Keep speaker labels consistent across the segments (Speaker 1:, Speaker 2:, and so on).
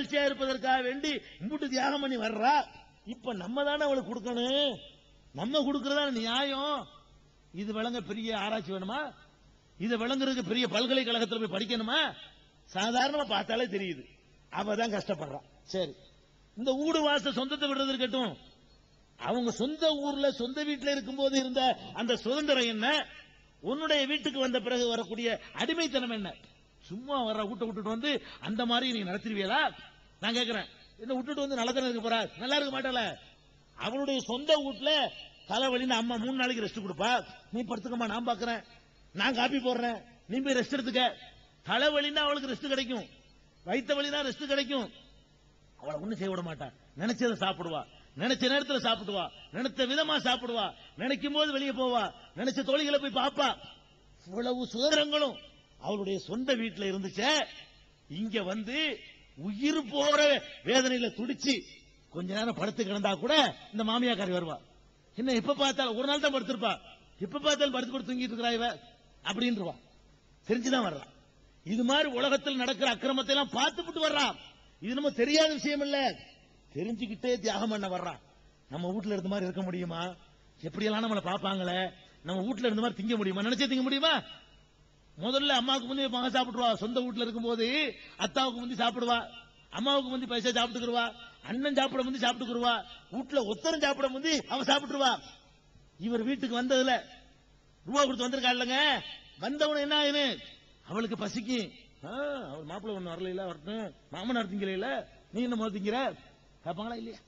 Speaker 1: மகிழ்ச்சியா இருப்பதற்காக வேண்டி இம்புட்டு தியாகம் பண்ணி வர்றா. இப்ப நம்ம தானே அவளுக்கு கொடுக்கணும். நம்ம கொடுக்கறதா நியாயம். இது விளங்க பெரிய ஆராய்ச்சி வேணுமா? இதை விளங்குறதுக்கு பெரிய பல்கலைக்கழகத்தில் போய் படிக்கணுமா? சாதாரணமா பார்த்தாலே தெரியுது. அவ தான் கஷ்டப்படுறான் சரி. இந்த ஊடு வாச சொந்தத்தை விடுறது இருக்கட்டும். அவங்க சொந்த ஊர்ல சொந்த வீட்டில் இருக்கும்போது இருந்த அந்த சுதந்திரம் என்ன? உன்னுடைய வீட்டுக்கு வந்த பிறகு வரக்கூடிய அடிமைத்தனம் என்ன? சும்மா வர வீட்டை விட்டுட்டு வந்து அந்த மாதிரி நீ நடத்திருவியலா? நான் கேட்கிறேன் என்ன விட்டுட்டு வந்து நல்லதான இருக்க போறா? நல்லா இருக்க மாட்டாள. அவளுடைய சொந்த வீட்டுல தலைவலின்னு அம்மா மூணு நாளைக்கு ரெஸ்ட் கொடுப்பா. நீ படுத்துக்கமா நான் பாக்குறேன். நான் காப்பி போடுறேன். நீ போய் ரெஸ்ட் எடுத்துக்க. தலைவலின்னா அவளுக்கு ரெஸ்ட் கிடைக்கும். வயித்த வலினா ரெஸ்ட் கிடைக்கும். அவளை ஒண்ணும் செய்ய விட மாட்டா. நினைச்சதை சாப்பிடுவா. நினைச்ச நேரத்துல சாப்பிடுவா. நினைத்த விதமா சாப்பிடுவா. நினைக்கும் போது வெளியே போவா. நினைச்ச தோழிகளை போய் பாப்பா. இவ்வளவு சுதந்திரங்களும் அவளுடைய சொந்த வீட்டுல இருந்துச்சே. இங்க வந்து உயிர் போற வேதனையில துடிச்சு கொஞ்ச நேரம் படுத்து கிடந்தா கூட இந்த மாமியாக்காரி வருவா. என்ன எப்ப பார்த்தாலும் ஒரு நாள் தான் படுத்திருப்பா. எப்ப பார்த்தாலும் படுத்து படுத்து தூங்கிட்டு இருக்கிறா இவ? அப்படின்றவா. தெரிஞ்சுதான் வர்றான் இது மாதிரி உலகத்தில் நடக்கிற அக்கிரமத்தை எல்லாம் பார்த்துட்டு வர்றான் இது நம்ம தெரியாத விஷயம் இல்ல. தெரிஞ்சுக்கிட்டே தியாகம் பண்ண வர்றான் நம்ம வீட்டுல இருந்த மாதிரி இருக்க முடியுமா? எப்படியெல்லாம் நம்மளை பார்ப்பாங்களே? நம்ம வீட்டுல இருந்த மாதிரி திங்க முடியுமா? நினைச்சே திங்க முடியுமா? முதல்ல அம்மாவுக்கு முந்தி மகன் சாப்பிட்டுருவா. சொந்த வீட்டுல இருக்கும்போது அத்தாவுக்கு முந்தி சாப்பிடுவா. அம்மாவுக்கு முந்தி பைசா சாப்பிட்டுக்குருவா. அண்ணன் சாப்பிட முந்தி சாப்பிட்டுக்குருவா. வீட்டுல ஒத்தரம் சாப்பிட முந்தி அவன் சாப்பிட்டுருவா. இவர் வீட்டுக்கு வந்ததுல ரூபா கொடுத்து வந்திருக்காள்லங்க வந்தவன என்ன ஆகுது அவளுக்கு பசிக்கு. ஆ, அவர் மாப்பிள்ள ஒண்ணு வரல வரட்டும். மாமனார் திங்கல நீ என்ன முதல் திங்கிற? கேட்பாங்களா இல்லையா?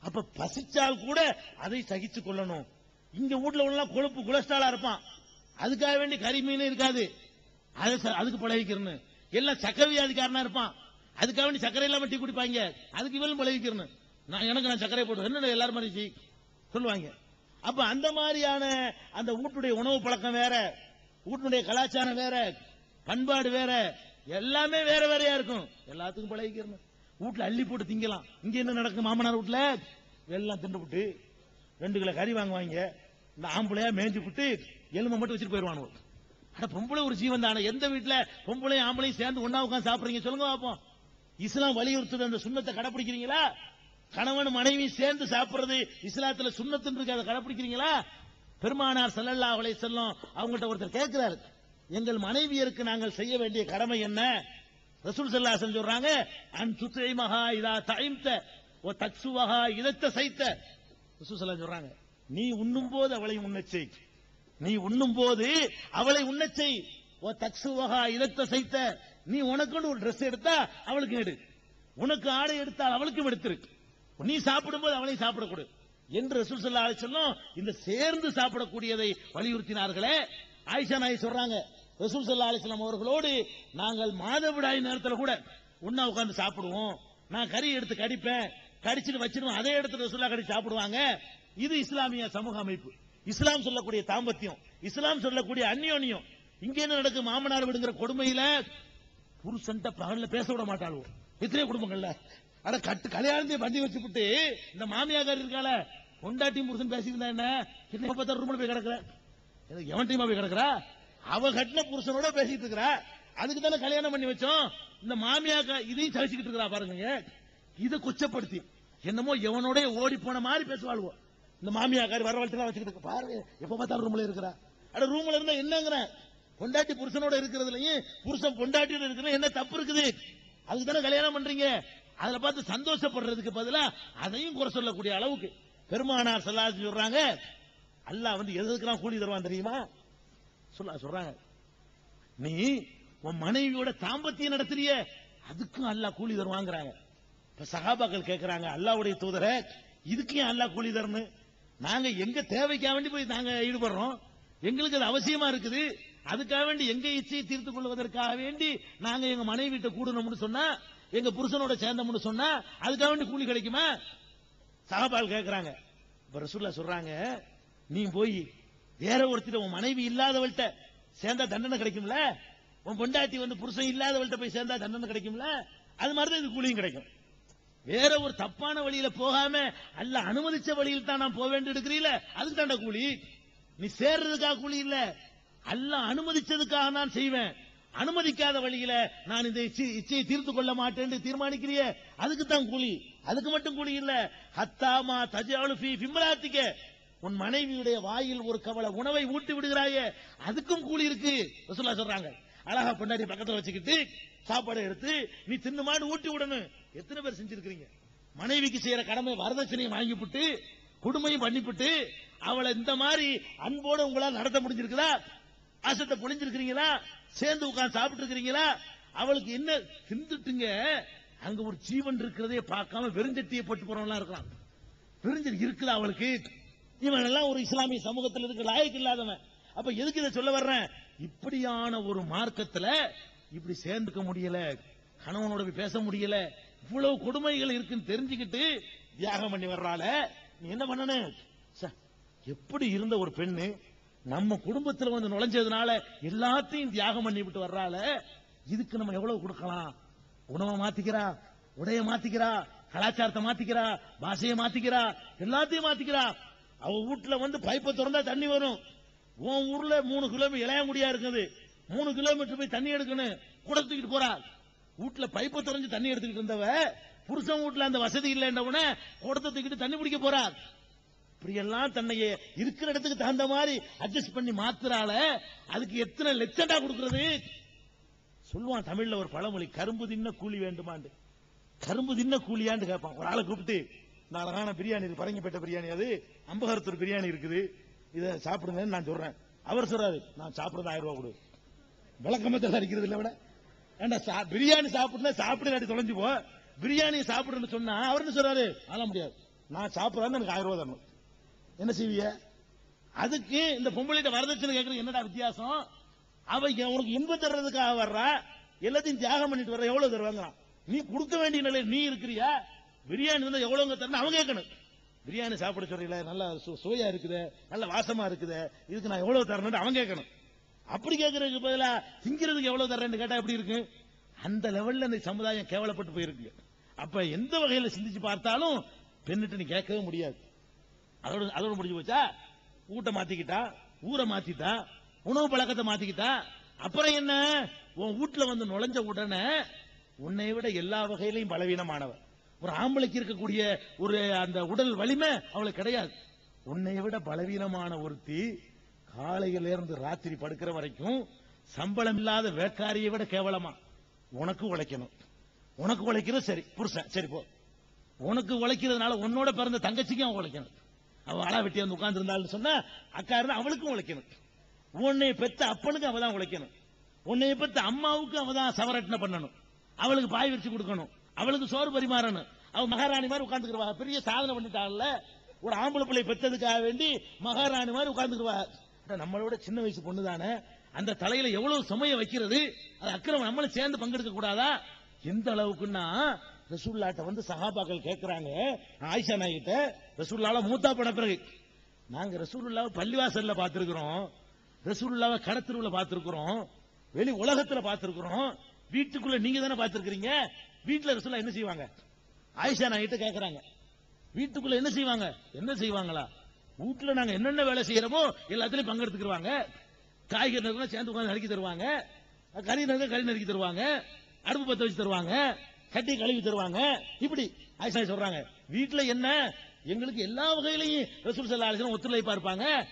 Speaker 1: அப்ப பசிச்சால் கூட அதை சகிச்சு கொள்ளணும். இங்க வீட்டுல உள்ள கொழுப்பு குலஸ்ட்ராலா இருப்பான். அதுக்காக வேண்டி கறி மீன் இருக்காது. அது அதுக்கு பழகிக்கிறணும் எல்லாம் சக்கரை வியாதிக்காரனா இருப்பான். அதுக்காக வேண்டி சக்கரை இல்லாம டீ குடிப்பாங்க. அதுக்கு இவளும் பழகிக்கிறணும் நான் எனக்கு நான் சக்கரை போட்டு என்ன எல்லாரும் மாதிரி சொல்லுவாங்க. அப்ப அந்த மாதிரியான அந்த வீட்டுடைய உணவு பழக்கம் வேற. வீட்டுடைய கலாச்சாரம் வேற. பண்பாடு வேற. எல்லாமே வேற வேறையா இருக்கும். எல்லாத்துக்கும் பழகிக்கிறனு வீட்டுல அள்ளி போட்டு திங்கலாம். இங்க என்ன நடக்கும் மாமனார் வீட்டுல எல்லாம் திண்டுபிட்டு ரெண்டு கிலோ கறி வாங்குவாங்க. இந்த ஆம்பளையா மேய்ஞ்சு விட்டு எலும்பை மட்டும் வச்சுட்டு போயிருவானுவோ. அட பொம்பளை ஒரு ஜீவன் தானே எந்த வீட்டுல பொம்பளையும் ஆம்பளையும் சேர்ந்து ஒன்னா உட்காந்து சாப்பிடுறீங்க? சொல்லுங்க பாப்போம். இஸ்லாம் வலியுறுத்துற அந்த சுண்ணத்தை கடைபிடிக்கிறீங்களா கணவன் மனைவி சேர்ந்து சாப்பிடுறது இஸ்லாத்துல சுண்ணத்துன்னு இருக்கு அதை கடைபிடிக்கிறீங்களா பெருமானார் செல்லல்லா அவளை செல்லும் அவங்கள்ட்ட ஒருத்தர் கேட்கிறாரு. எங்கள் மனைவியருக்கு நாங்கள் செய்ய வேண்டிய கடமை என்ன? ரசூல் ஸல்லல்லாஹு சொல்றாங்க அன் துத்தைமஹா இதா தைம்த ஓ தக்சுவகா இதத்த சைத்த. ரசூல் ஸல்லல்லாஹு சொல்றாங்க நீ உண்ணும் போது அவளை உன்னை செய் நீ உண்ணும் போது அவளை உண்ணச் செய் ஓ தக்சுவஹா இரத்த சைத்த நீ உனக்குன்னு ஒரு ட்ரெஸ் எடுத்தா அவளுக்கு எடு. உனக்கு ஆடை எடுத்தால் அவளுக்கும் எடுத்திருக்கு நீ சாப்பிடும்போது அவளையும் சாப்பிடக்கூடு என்று ரசூல் சொல்லா அலைஹி இந்த சேர்ந்து சாப்பிடக்கூடியதை வலியுறுத்தினார்களே. ஆயிஷா நாய் சொல்றாங்க ரசூல் ஸல்லல்லாஹு அலிஸ்லாம் அவர்களோடு நாங்கள் மாதவிடாய் நேரத்துல கூட உண்ணா உட்கார்ந்து சாப்பிடுவோம். நான் கறி எடுத்து கடிப்பேன் கடிச்சிட்டு வச்சிருவோம் அதே எடுத்து ரசூல்லா கடிச்சு சாப்பிடுவாங்க. இது இஸ்லாமிய சமூக அமைப்பு. இஸ்லாம் சொல்லக்கூடிய தாம்பத்தியம் இஸ்லாம் சொல்லக்கூடிய அந்யோன்யம். இங்க என்ன நடக்கு? மாமனார் விடுங்கிற கொடுமையில புருஷன்ட்ட பகல்ல பேச விட மாட்டாளோ எத்தனையோ குடும்பங்கள்ல. அட கட்டு கல்யாணத்தையும் பண்ணி வச்சுக்கிட்டு இந்த மாமியாக்காரி இருக்கால பொண்டாட்டி புருஷன் பேசியிருந்தா என்ன? என்ன பார்த்தா ரூம்ல போய் கிடக்குற? எனக்கு எவன் டீமா போய் கிடக்குறா? அவ கட்டின புருஷனோட பேசிட்டு இருக்கிறா. அதுக்கு தானே கல்யாணம் பண்ணி வச்சோம். இந்த மாமியாக்கா இதையும் சகிச்சுக்கிட்டு இருக்கிறா பாருங்க. இதை கொச்சப்படுத்தி. என்னமோ எவனோட ஓடி போன மாதிரி பேசுவாள்வோ? இந்த மாமியாக்காரி வரவழைச்சு வச்சுக்கிட்டு பாருங்க எப்ப பார்த்தாலும் ரூம்ல இருக்கிறா. அட ரூம்ல இருந்தா என்னங்கிற? பொண்டாட்டி புருஷனோட இருக்கிறதுலயும் புருஷன் பொண்டாட்டியோட இருக்கிற என்ன தப்பு இருக்குது? அதுக்கு தானே கல்யாணம் பண்றீங்க? அதுல பார்த்து சந்தோஷப்படுறதுக்கு பதிலா அதையும் குறை சொல்லக்கூடிய அளவுக்கு. பெருமானார் சல்லாஹ் சொல்றாங்க அல்லாஹ் வந்து எதுக்கெல்லாம் கூலி தருவான் தெரியுமா? சொல்ல சொல்றாங்க. நீ உன் மனைவியோட தாம்பத்தியம் நடத்துறிய அதுக்கும் அல்லாஹ் கூலி தருவாங்கறாங்க. இப்ப சகாபாக்கள் கேட்கிறாங்க அல்லாவுடைய தூதர இதுக்கு ஏன் அல்லாஹ் கூலி தரணும்? நாங்க எங்க தேவைக்காக வேண்டி போய் நாங்க ஈடுபடுறோம்? எங்களுக்கு அது அவசியமா இருக்குது. அதுக்காக வேண்டி எங்க இச்சையை தீர்த்து கொள்வதற்காக வேண்டி நாங்க எங்க மனைவி வீட்டை கூடணும்னு சொன்னா எங்க புருஷனோட சேர்ந்தோம்னு சொன்னா அதுக்காக வேண்டி கூலி கிடைக்குமா? சகாபால் கேட்கிறாங்க இப்ப ரசூல்லா சொல்றாங்க நீ போய் வேற ஒருத்தர் உன் மனைவி இல்லாதவள்கிட்ட சேர்ந்தா தண்டனை கிடைக்கும்ல? உன் பொண்டாட்டி வந்து புருஷன் இல்லாதவள்கிட்ட போய் சேர்ந்தா தண்டனை கிடைக்கும்ல? அது மாதிரி தான் இது கூலியும் கிடைக்கும். வேற ஒரு தப்பான வழியில போகாம அல்ல அனுமதிச்ச வழியில் தான் நான் போக வேண்டி இருக்கிறீல? அதுக்கு தாண்ட கூலி. நீ சேர்றதுக்காக கூலி இல்ல. அல்ல அனுமதிச்சதுக்காக நான் செய்வேன். அனுமதிக்காத வழியில நான் இந்த இச்சை- இச்சையை தீர்த்து கொள்ள மாட்டேன் தீர்மானிக்கிறிய? அதுக்கு தான் கூலி. அதுக்கு மட்டும் கூலி இல்ல. ஹத்தாமா தஜாலு ஃபீ உன் மனைவியுடைய வாயில் ஒரு கவலை உணவை ஊட்டி விடுகிறாயே. அதுக்கும் கூலி இருக்கு. சொல்றாங்க. அழகா பொண்டாடி பக்கத்துல வச்சுக்கிட்டு சாப்பாடு எடுத்து நீ தின்னுமான்னு ஊட்டி விடணும். எத்தனை பேர் செஞ்சிருக்கிறீங்க? மனைவிக்கு செய்யற கடமை வரதட்சணையை வாங்கிவிட்டு குடுமையும் பண்ணிவிட்டு அவளை இந்த மாதிரி அன்போட உங்களால் நடத்த முடிஞ்சிருக்குதா? ஆசத்தை பொழிஞ்சிருக்கிறீங்களா? சேர்ந்து உட்கார்ந்து சாப்பிட்டு இருக்கிறீங்களா அவளுக்கு என்ன சிந்துட்டுங்க அங்க ஒரு ஜீவன் இருக்கிறதே பார்க்காம வெறுஞ்சட்டியை போட்டு போறவங்களா இருக்கலாம். வெறுஞ்சல் இருக்குதா அவளுக்கு? இவன் எல்லாம் ஒரு இஸ்லாமிய சமூகத்தில் இருக்க லாயக்கு இல்லாதவன். அப்ப எதுக்கு இதை சொல்ல வர்றேன்? இப்படியான ஒரு மார்க்கத்துல இப்படி சேர்ந்துக்க முடியல கணவனோட பேச முடியல இவ்வளவு கொடுமைகள் இருக்குன்னு தெரிஞ்சுக்கிட்டு தியாகம் பண்ணி வர்றால நீ என்ன பண்ணனு ச, எப்படி இருந்த ஒரு பெண்ணு நம்ம குடும்பத்துல வந்து நுழைஞ்சதுனால எல்லாத்தையும் தியாகம் பண்ணி விட்டு வர்றால இதுக்கு நம்ம எவ்வளவு கொடுக்கலாம்? உணவை மாத்திக்கிறா உடைய மாத்திக்கிறா கலாச்சாரத்தை மாத்திக்கிறா பாஷையை மாத்திக்கிறா எல்லாத்தையும் மாத்திக்கிறா. அவ வீட்டுல வந்து பைப்பை திறந்தா தண்ணி வரும். உன் ஊர்ல மூணு கிலோமீட்டர் இளையங்குடியா இருக்குது. மூணு கிலோமீட்டர் போய் தண்ணி எடுக்கணும். குடத்துக்கிட்டு போறா. வீட்டுல பைப்பை திறந்து தண்ணி எடுத்துக்கிட்டு இருந்தவ புருஷன் வீட்டுல அந்த வசதி இல்லைன்றவன குடத்தை தூக்கிட்டு தண்ணி பிடிக்க போறா. இப்படியெல்லாம் தன்னையே இருக்கிற இடத்துக்கு தகுந்த மாதிரி அட்ஜஸ்ட் பண்ணி மாத்துறால அதுக்கு எத்தனை லட்சண்டா கொடுக்கறது? சொல்லுவான் தமிழ்ல ஒரு பழமொழி கரும்பு தின்ன கூலி வேண்டுமாண்டு. கரும்பு தின்ன கூலியான்னு கேட்பான். ஒரு ஆளை கூப்பிட்டு இந்த அழகான பிரியாணி இருக்கு பரங்கிப்பேட்டை பிரியாணி அது அம்பகரத்தூர் பிரியாணி இருக்குது. இதை சாப்பிடுங்கன்னு நான் சொல்றேன். அவர் சொல்றாரு நான் சாப்பிடுறது ஆயிரம் ரூபாய் கொடு. விளக்கமத்தில் அடிக்கிறது இல்லை விட. ஏண்டா சா- பிரியாணி சாப்பிடுனா சாப்பிடு இல்லாட்டி தொலைஞ்சு போ பிரியாணி சாப்பிடுன்னு சொன்னா அவர் என்ன சொல்றாரு அதெல்லாம் முடியாது. நான் சாப்பிடுறேன்னு எனக்கு ஆயிரம் ரூபாய் தரணும். என்ன செய்விய அதுக்கு இந்த பொம்பளைகிட்ட வரதட்சணை கேட்கறது என்னடா வித்தியாசம்? அவ உனக்கு இன்பம் தர்றதுக்காக வர்றா? எல்லாத்தையும் தியாகம் பண்ணிட்டு வர்ற எவ்வளவு தருவாங்க நீ கொடுக்க வேண்டிய நிலை நீ இருக்கிறியா? பிரியாணி வந்து எவ்வளவுங்க தரணும்? அவன் கேட்கணும். பிரியாணி சாப்பிட சொல்றீங்களே நல்லா சுவையா இருக்குது நல்ல வாசமா இருக்குது இதுக்கு நான் எவ்வளவு தரணும்னு அவன் கேட்கணும். அப்படி கேட்கறதுக்கு பதிலா திங்கிறதுக்கு எவ்வளவு தரேன்னு கேட்டா எப்படி இருக்கு? அந்த லெவல்ல இந்த சமுதாயம் கேவலப்பட்டு போயிருக்கு. அப்ப எந்த வகையில சிந்திச்சு பார்த்தாலும் பெண்ணிட்டு நீ கேட்கவே முடியாது. அதோட அதோட முடிஞ்சு போச்சா? ஊட்ட மாத்திக்கிட்டா ஊரை மாத்திட்டா உணவு பழக்கத்தை மாத்திக்கிட்டா அப்புறம் என்ன? உன் வீட்டுல வந்து நுழைஞ்ச உடனே உன்னை விட எல்லா வகையிலையும் பலவீனமானவன். ஒரு ஆம்பளைக்கு இருக்கக்கூடிய ஒரு அந்த உடல் வலிமை அவளுக்கு கிடையாது. உன்னை விட பலவீனமான ஒருத்தி காலையில இருந்து ராத்திரி படுக்கிற வரைக்கும் சம்பளம் இல்லாத வேக்காரியை விட கேவலமா? உனக்கு உழைக்கணும். உனக்கு உழைக்கிறது சரி. புருஷன் சரி போ. உனக்கு உழைக்கிறதுனால உன்னோட பிறந்த தங்கச்சிக்கும் அவன் உழைக்கணும். அவன் அழா வெட்டி வந்து உட்கார்ந்து இருந்தாள்னு சொன்னா அக்கா இருந்தா அவளுக்கும் உழைக்கணும். உன்னை பெத்த அப்பனுக்கு அவ தான் உழைக்கணும். உன்னை பெத்த அம்மாவுக்கு அவ தான் சவரட்னை பண்ணணும். அவளுக்கு பாய் வச்சு கொடுக்கணும். அவளுக்கு சோறு பரிமாறணும். அவன் மகாராணி மாதிரி உட்கார்ந்துக்கிறவா பெரிய சாதனை பண்ணிட்டாள்ல ஒரு ஆம்பளை பிள்ளை பெற்றதுக்காக வேண்டி மகாராணி மாதிரி உட்கார்ந்துக்கிறவா நம்மளோட சின்ன வயசு பொண்ணு தானே. அந்த தலையில எவ்வளவு சுமைய வைக்கிறது? அது அக்கிரமம். நம்மளும் சேர்ந்து பங்கெடுக்க கூடாதா? எந்த அளவுக்குன்னா ரசூல்லாட்ட வந்து சஹாபாக்கள் கேட்கிறாங்க ஆயிஷா நாய்கிட்ட ரசூல்லால மூத்தா பட பிறகு. நாங்க ரசூலுல்லாவை பள்ளிவாசல்ல பார்த்திருக்கிறோம். ரசூலுல்லாவை கடத்திருவுல பார்த்திருக்கிறோம். வெளி உலகத்துல பார்த்திருக்கிறோம். வீட்டுக்குள்ள நீங்க தானே பார்த்திருக்கிறீங்க? வீட்டுல ரசூல்லா என்ன செய்வாங்க? ஆயிஷா நாய்கிட்ட கேட்கறாங்க வீட்டுக்குள்ள என்ன செய்வாங்க? என்ன செய்வாங்களா? வீட்டுல நாங்க என்னென்ன வேலை செய்யறோமோ எல்லாத்துலயும் பங்கெடுத்துக்கிடுவாங்க காய்கறி நறுக்கலாம் சேர்ந்து உட்காந்து நறுக்கி தருவாங்க. கறி நறுக்க கறி நறுக்கி தருவாங்க. அடுப்பு பத்த வச்சு தருவாங்க. கட்டி கழுவி தருவாங்க. இப்படி ஆயிஷா சொல்றாங்க. வீட்டுல என்ன? எங்களுக்கு எல்லா வகையிலையும் ரசூல் சல்லா ஒத்துழைப்பா இருப்பாங்க.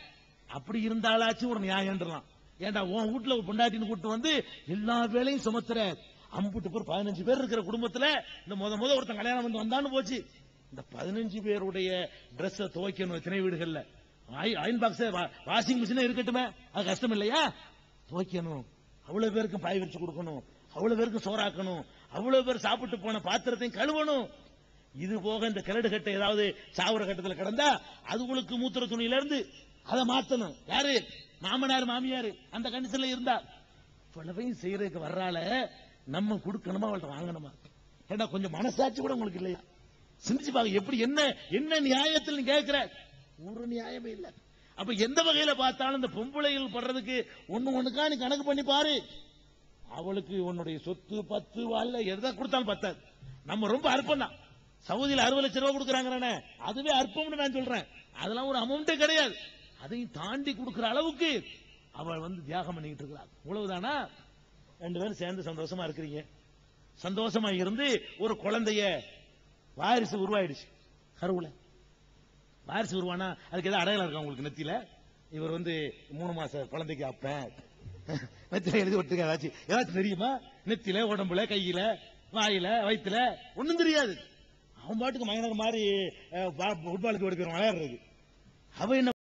Speaker 1: அப்படி இருந்தாலாச்சும் ஒரு நியாயம்ன்றலாம் ஏன்டா உன் வீட்டுல ஒரு பொண்டாட்டின்னு கூட்டு வந்து எல்லா வேலையும் சுமத்துற அம்புட்டு பேர் பதினஞ்சு பேர் இருக்கிற குடும்பத்துல இந்த முத முத ஒருத்தன் கல்யாணம் வந்து வந்தான்னு போச்சு. இந்த பதினஞ்சு பேருடைய Dress துவைக்கணும் எத்தனை வீடுகள்ல? அயன் பாக்ஸ் வாஷிங் மிஷினே இருக்கட்டுமே? அது கஷ்டம் இல்லையா? துவைக்கணும். அவ்வளவு பேருக்கு பாய் வச்சு கொடுக்கணும். அவ்வளவு பேருக்கு சோறாக்கணும். அவ்வளவு பேர் சாப்பிட்டு போன பாத்திரத்தையும் கழுவணும். இது போக இந்த கிரடு கட்டை ஏதாவது சாவுற கட்டத்துல கிடந்தா அதுகளுக்கு மூத்திர துணியில இருந்து அதை மாத்தணும். யாரு? மாமனார் மாமியார் அந்த கண்டிஷன்ல இருந்தா. இவ்வளவையும் செய்யறதுக்கு வர்றால நம்ம கொடுக்கணுமா அவள்கிட்ட வாங்கணுமா? ஏன்னா கொஞ்சம் மனசாட்சி கூட உங்களுக்கு இல்லையா? சிந்திச்சு பாருங்க எப்படி என்ன என்ன நியாயத்தில் நீ கேட்கிற? ஒரு நியாயமே இல்ல. அப்ப எந்த வகையில பார்த்தாலும் இந்த பொம்பளைகள் படுறதுக்கு ஒண்ணு ஒண்ணுக்கா நீ கணக்கு பண்ணி பாரு. அவளுக்கு உன்னுடைய சொத்து பத்து வாழ்ல எதை கொடுத்தாலும் பத்தாது. நம்ம ரொம்ப அற்பம் தான். சவுதியில அறுபது லட்சம் ரூபாய் கொடுக்குறாங்க அதுவே அற்பம்னு நான் சொல்றேன். அதெல்லாம் ஒரு அமௌண்ட்டே கிடையாது. அதையும் தாண்டி கொடுக்கிற அளவுக்கு அவள் வந்து தியாகம் பண்ணிக்கிட்டு இருக்கிறாள் இவ்வளவுதானா? ரெண்டு பேரும் சேர்ந்து சந்தோஷமா இருக்கிறீங்க. சந்தோஷமா இருந்து ஒரு குழந்தைய வாரிசு உருவாயிடுச்சு. கருவுல. வாரிசு உருவானா? அதுக்கு ஏதாவது அடையாளம் இருக்கா உங்களுக்கு நெத்தியில? இவர் வந்து மூணு மாச குழந்தைக்கு அப்பேன். நெத்தில எழுதி விட்டுருக்க ஏதாச்சும் ஏதாச்சும் தெரியுமா? நெத்தில உடம்புல கையில வாயில வயிற்றுல ஒன்னும் தெரியாது. அவன் பாட்டுக்கு மகனுக்கு மாதிரி ஃபுட்பாலுக்கு ஓடி போயிடும் விளையாடுறது. அவன் என்ன